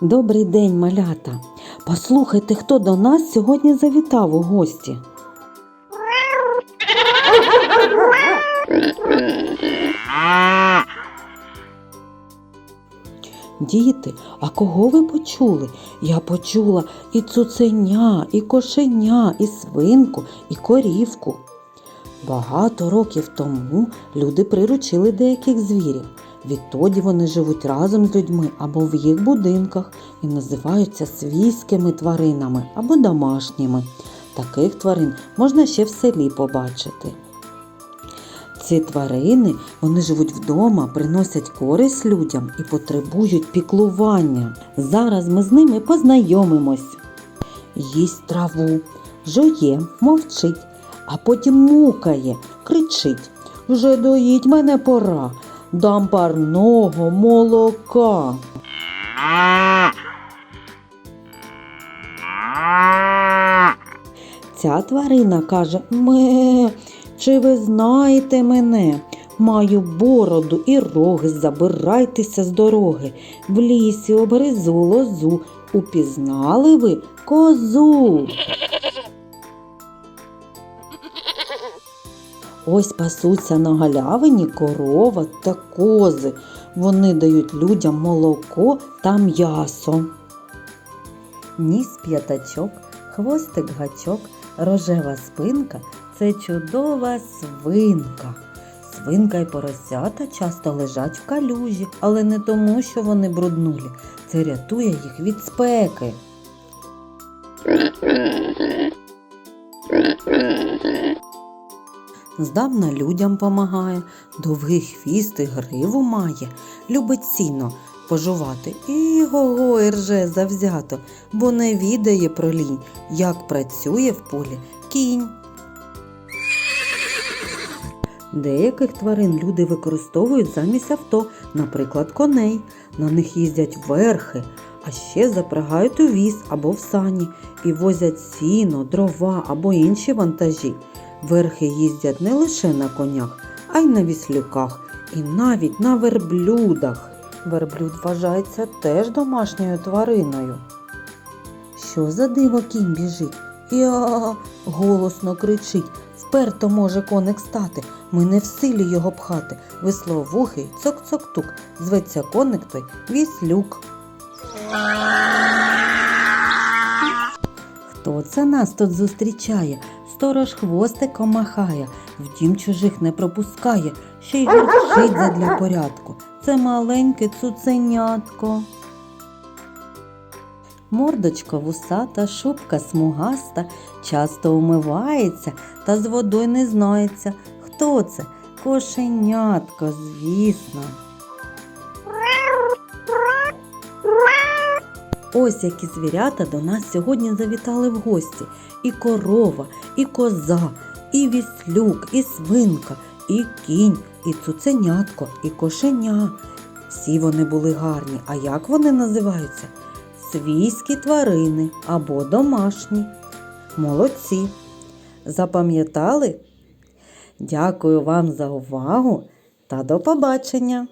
Добрий день, малята. Послухайте, хто до нас сьогодні завітав у гості. Діти, а кого ви почули? Я почула і цуценя, і кошеня, і свинку, і корівку. Багато років тому люди приручили деяких звірів. Відтоді вони живуть разом з людьми або в їх будинках і називаються свійськими тваринами або домашніми. Таких тварин можна ще в селі побачити. Ці тварини вони живуть вдома, приносять користь людям і потребують піклування. Зараз ми з ними познайомимось. Їсть траву, жує, мовчить, а потім мукає, кричить. Вже доїть мене пора, дам парного молока. Ця тварина каже Ме, чи ви знаєте мене? Маю бороду і роги, забирайтеся з дороги. В лісі обризу лозу. Упізнали ви козу. Ось пасуться на галявині корова та кози. Вони дають людям молоко та м'ясо. Ніс п'ятачок, хвостик гачок, рожева спинка це чудова свинка. Свинка й поросята часто лежать в калюжі, але не тому, що вони бруднулі. Це рятує їх від спеки. Здавна людям помагає, довгий хвіст і гриву має, любить сіно пожувати і го і рже завзято, бо не відає про лінь, як працює в полі кінь. Деяких тварин люди використовують замість авто, наприклад, коней. На них їздять верхи, а ще запрягають у віз або в сані і возять сіно, дрова або інші вантажі. Верхи їздять не лише на конях, а й на віслюках і навіть на верблюдах. Верблюд вважається теж домашньою твариною. Що за диво кінь біжить? Я голосно кричить. Вперто може коник стати. Ми не в силі його пхати. Висловухий цок-цок-тук. Зветься коник той віслюк. Хто це нас тут зустрічає? Сторож хвостиком махає, втім чужих не пропускає, ще й гарчить задля порядку. Це маленьке цуценятко. Мордочка вусата, шубка смугаста, часто умивається та з водою не знається. Хто це? Кошенятко, звісно. Ось які звірята до нас сьогодні завітали в гості. І корова, і коза, і віслюк, і свинка, і кінь, і цуценятко, і кошеня. Всі вони були гарні. А як вони називаються? Свійські тварини або домашні. Молодці. Запам'ятали? Дякую вам за увагу та до побачення!